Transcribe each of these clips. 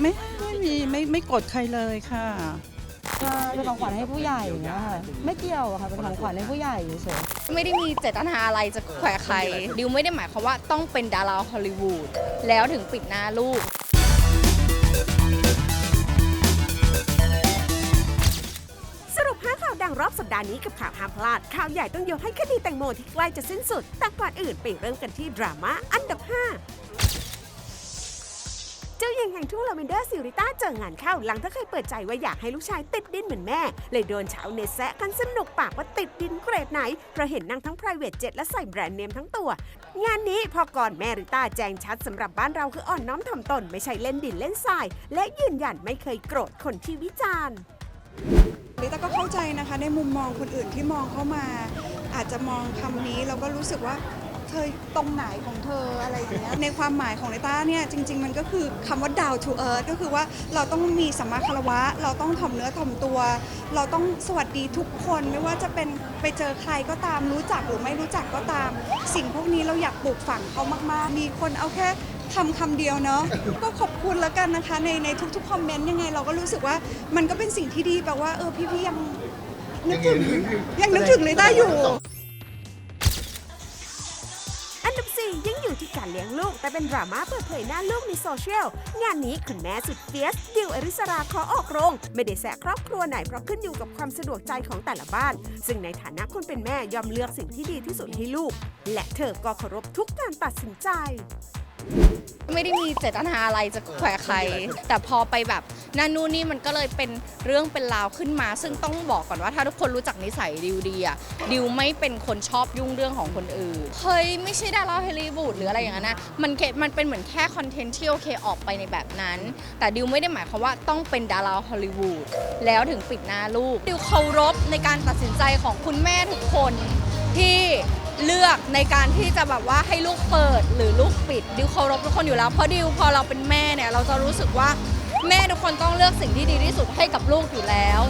ไม่ไม่มีไม่ไม่กดใครเลยค่ะเป็นของขวัญให้ผู้ใหญ่อย่างเงี้ยค่ะไม่เกี่ยวอะค่ะเป็นของขวัญให้ผู้ใหญ่เฉยไม่ได้มีเจตนาอะไรจะแขวะใคร ดิวไม่ได้หมายความว่าต้องเป็นดาราฮอลลีวูดแล้วถึงปิดหน้าลูก สรุป5ข่าวดังรอบสัปดาห์นี้กับข่าวห้ามพลาด ข่าวใหญ่ต้องยกให้คดีแตงโมที่ใกล้จะสิ้นสุด แต่ก่อนอื่นไปเริ่มกันที่ดราม่าอันดับ 5 เจ้าหญิงแห่งทุ่งลาเวนเดอร์ซิริต้าเจองานเข้าหลังเธอเคยเปิดใจว่าอยากให้ลูกชายติดดินเหมือนแม่ เลยโดนชาวเน็ตแซะกันสนุกปากว่าติดดินเกรดไหนเพราะเห็นนั่งทั้ง private jet และใส่แบรนด์เนมทั้งตัว งานนี้พอก่อนแม่ริต้าแจงชัดสำหรับบ้านเราคืออ่อนน้อมถ่อมตนไม่ใช่เล่นดินเล่นทราย และยืนยันไม่เคยโกรธคนที่วิจารณ์ลิต้าก็เข้าใจนะคะในมุมมองคนอื่นที่มองเข้ามา อาจจะมองคำนี้แล้วก็รู้สึกว่า เธอตรงไหนของเธออะไรอย่างเงี้ยในความหมายของลิต้าเนี่ยจริง ๆ มันก็คือคำว่า down to earth ก็คือว่าเราต้องมีสัมมาคารวะ เราต้องถ่อมเนื้อถ่อมตัว เราต้องสวัสดีทุกคนไม่ว่าจะเป็นไปเจอใครก็ตามรู้จักหรือไม่รู้จักก็ตาม สิ่งพวกนี้เราอยากปลูกฝังเขามาก ๆ มีคนเอาแค่คำคำเดียวเนาะ ก็ขอบคุณแล้วกันนะคะในในทุกๆคอมเมนต์ยังไงเราก็รู้สึกว่ามันก็เป็นสิ่งที่ดีแปลว่าเออพี่ๆยังนึกถึงยังนึกถึงเลยได้อยู่ การเลี้ยงลูก แต่เป็นดราม่าเปิดเผยหน้าลูกในโซเชียล งานนี้คุณแม่สุดเฟียสดิวอริสราขอออกโรง ไม่ได้แสะครอบครัวไหนเพราะขึ้นอยู่กับความสะดวกใจของแต่ละบ้าน ซึ่งในฐานะคนเป็นแม่ยอมเลือกสิ่งที่ดีที่สุดให้ลูก และเธอก็เคารพทุกการตัดสินใจ ไม่ได้มีเจตนาอะไรจะแขวะใคร แต่พอไปแบบนั่นนู่นนี่มันก็เลยเป็นเรื่องเป็นราวขึ้นมา ซึ่งต้องบอกก่อนว่าถ้าทุกคนรู้จักนิสัยดิวดีอะดิวไม่เป็นคนชอบยุ่งเรื่องของคนอื่นเฮ้ยไม่ใช่ดาราฮอลลีวูดหรืออะไรอย่างนั้นนะมันแค่มันเป็นเหมือนแค่คอนเทนต์ที่โอเคออกไปในแบบนั้น แต่ดิวไม่ได้หมายความว่าต้องเป็นดาราฮอลลีวูดแล้วถึงปิดหน้าลูกดิวเคารพในการตัดสินใจของคุณแม่ทุกคนที่ เลือกในการที่จะแบบว่าให้ลูกเปิดหรือลูกปิดดิวเคารพทุกคนอยู่แล้วเพราะดิวพอเราเป็นแม่เนี่ยเราจะรู้สึกว่าแม่ทุกคนต้องเลือกสิ่งที่ดีที่สุดให้กับลูกอยู่แล้ว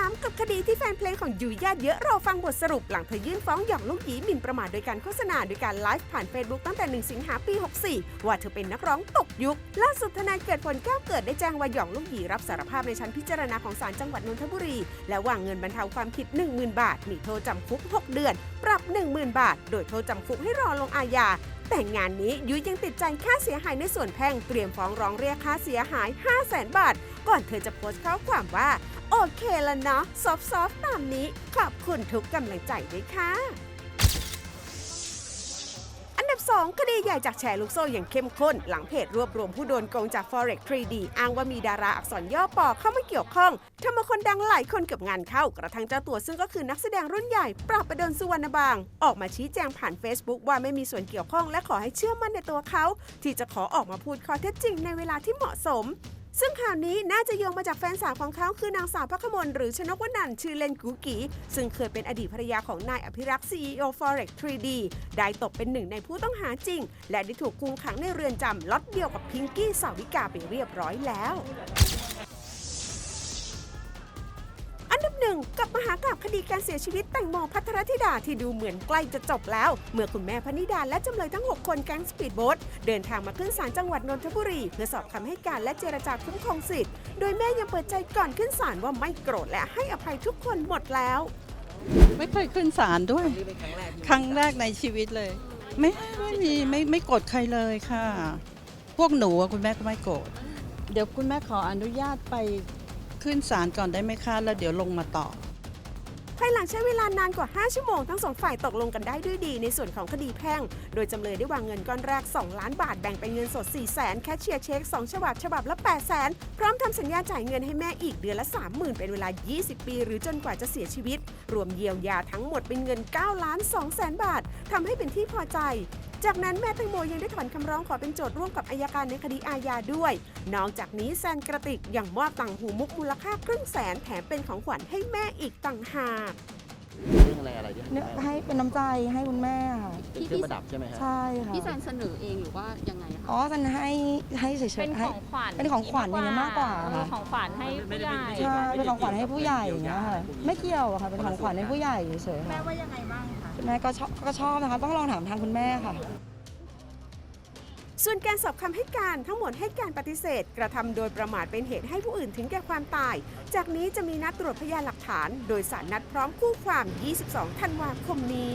3 กับคดีที่แฟนเพลงของยูญาติเยอะรอฟังบทสรุปหลังเธอยื่นฟ้องหย่องลูกหยีหมิ่นประมาทโดยการโฆษณาโดยการไลฟ์ผ่าน Facebook ตั้งแต่ 1 สิงหาปี 64 ว่าเธอเป็นนักร้องตกยุค ล่าสุดทนายเกิดผลแก้วเกิดได้แจ้งว่าหย่องลูกหยีรับสารภาพในชั้นพิจารณาของศาลจังหวัดนนทบุรี และวางเงินบรรเทาความผิด 10,000 บาท มีโทษจำคุก 6 เดือน ปรับ 10,000 บาท โดยโทษจำคุกให้รอลงอาญาแต่งานนี้ยุ้ยยังติดใจค่าเสียหายในส่วนแพ่งเตรียมฟ้องร้องเรียกค่าเสียหาย 5 0 0 0 0 0บาท ก่อนเธอจะโพสต์ข้อความว่า โอเคแล้วเนาะซอฟต์ๆตามนี้ ขอบคุณทุกกำลังใจด้วยค่ะ อันดับ 2 คดีใหญ่จากแชร์ลูกโซ่อย่างเข้มข้น หลังเพจรวบรวมผู้โดนโกงจาก Forex 3D อ้างว่ามีดาราอักษรย่อปอเข้ามาเกี่ยวข้องทำเอาคนดังหลายคนเกับงานเข้ากระทั่งเจ้าตัวซึ่งก็คือนักแสดงรุ่นใหญ่ ปราบประดนสุวรรณบาง ออกมาชี้แจงผ่าน Facebook ว่าไม่มีส่วนเกี่ยวข้องและขอให้เชื่อมั่นในตัวเขา ที่จะขอออกมาพูดข้อเท็จจริงในเวลาที่เหมาะสม ซึ่งข่าวนี้น่าจะโยงมาจากแฟนสาวของเขาคือนางสาวพักขมลหรือชนกวนันชื่อเล่นกูกีซึ่งเคยเป็นอดีตภรรยาของนายอภิรักษ์ CEO Forex 3D ได้ตกเป็นหนึ่งในผู้ต้องหาจริง และได้ถูกคุมขังในเรือนจำล็อตเดียวกับพิงกี้สาวิกาไปเรียบร้อยแล้ว หนึ่งกับมหากาบคดีการเสียชีวิตแตงโมพัทรธิดาที่ดูเหมือนใกล้จะจบแล้ว เมื่อคุณแม่พนิดาและจำเลยทั้ง 6 คนแก๊งสปีดโบ๊ทเดินทางมาขึ้นศาลจังหวัดนนทบุรีเพื่อสอบคำให้การและเจรจาคุ้มครองสิทธิ์ โดยแม่ยังเปิดใจก่อนขึ้นศาลว่าไม่โกรธและให้อภัยทุกคนหมดแล้ว ไม่เคยขึ้นศาลด้วย ครั้งแรกในชีวิตเลย ไม่ไม่มีไม่ไม่กดใครเลยค่ะ พวกหนูอะคุณแม่ก็ไม่โกรธเดี๋ยวคุณแม่ขออนุญาตไป ขึ้นศาลก่อนได้ไหมคะแล้วเดี๋ยวลงมาต่อภายหลังใช้เวลานานกว่า 5 ชั่วโมงทั้งสองฝ่ายตกลงกันได้ด้วยดีในส่วนของคดีแพ่ง โดยจำเลยได้วางเงินก้อนแรก 2 ล้านบาทแบ่งเป็นเงินสด 4 0 0 0 0 0แคชเชียร์เช็ค 2 ฉบับ ฉบับละ 8 0 0 0 0 0พร้อมทำสัญญาจ่ายเงินให้แม่อีกเดือนละ 30,000 เป็นเวลา 20 ปี หรือจนกว่าจะเสียชีวิต รวมเยียวยาทั้งหมดเป็นเงิน 9 ล้าน2แสนบาท ทำให้เป็นที่พอใจ จากนั้นแม่แตงโมยังได้ถอนคำร้องขอเป็นโจทย์ร่วมกับอายการในคดีอาญาด้วย นอกจากนี้แซนกระติกยังมอบต่างหูมุกมูลค่าครึ่งแสนแถมเป็นของขวัญให้แม่อีกต่างหาก เรื่องอะไรอะไรที่ๆเนี่ยให้เป็นน้ำใจให้คุณแม่ค่ะเป็นเครื่องประดับใช่ไหมฮะใช่ค่ะพี่แซนเสนอเองหรือว่ายังไงคะอ๋อซันให้ให้เฉยๆเป็นให้ ของขวัญเป็นของขวัญอย่างเงี้ยมากกว่าเออค่ะ ของขวัญให้ผู้ใหญ่ ใช่เป็นของขวัญให้ผู้ใหญ่อย่างเงี้ยค่ะไม่เกี่ยวอะค่ะเป็นของขวัญให้ผู้ใหญ่เฉยๆค่ะแม่ว่ายังไงบ้างคะ แม่ก็ชอบก็ชอบนะคะ ต้องลองถามทางคุณแม่ค่ะ ส่วนการสอบคำให้การทั้งหมดให้การปฏิเสธ กระทำโดยประมาทเป็นเหตุให้ผู้อื่นถึงแก่ความตาย จากนี้จะมีนัดตรวจพยานหลักฐาน โดยสารนัดพร้อมคู่ความ 22 ธันวาคมนี้